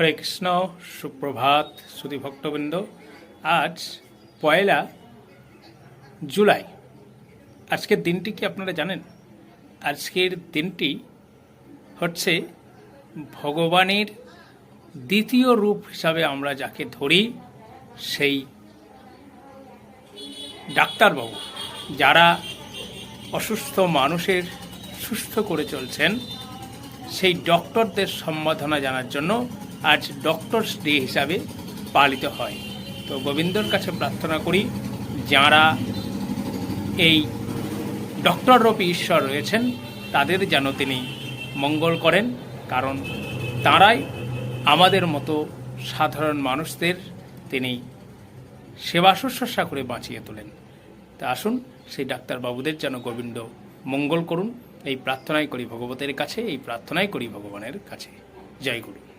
হরে কৃষ্ণ, সুপ্রভাত সুধী ভক্তবৃন্দ। আজ পয়লা জুলাই। আজকের দিনটি কি আপনারা জানেন? আজকের দিনটি হচ্ছে ভগবানের দ্বিতীয় রূপ হিসাবে আমরা যাকে ধরি, সেই ডাক্তারবাবু, যারা অসুস্থ মানুষের সুস্থ করে চলছেন, সেই ডক্টরদের সম্বোধনা জানার জন্য আজ ডক্টরস ডে হিসাবে পালিত হয়। তো গোবিন্দর কাছে প্রার্থনা করি, যারা এই ডক্টর রূপী ঈশ্বর রয়েছেন, তাদের যেন তিনি মঙ্গল করেন, কারণ তারাই আমাদের মতো সাধারণ মানুষদের তিনি সেবা শুশ্রূষা করে বাঁচিয়ে তোলেন। তা আসুন, সেই ডাক্তারবাবুদের যেন গোবিন্দ মঙ্গল করুন। এই প্রার্থনাই করি ভগবতের কাছে, এই প্রার্থনাই করি ভগবানের কাছে। জয় গুরু।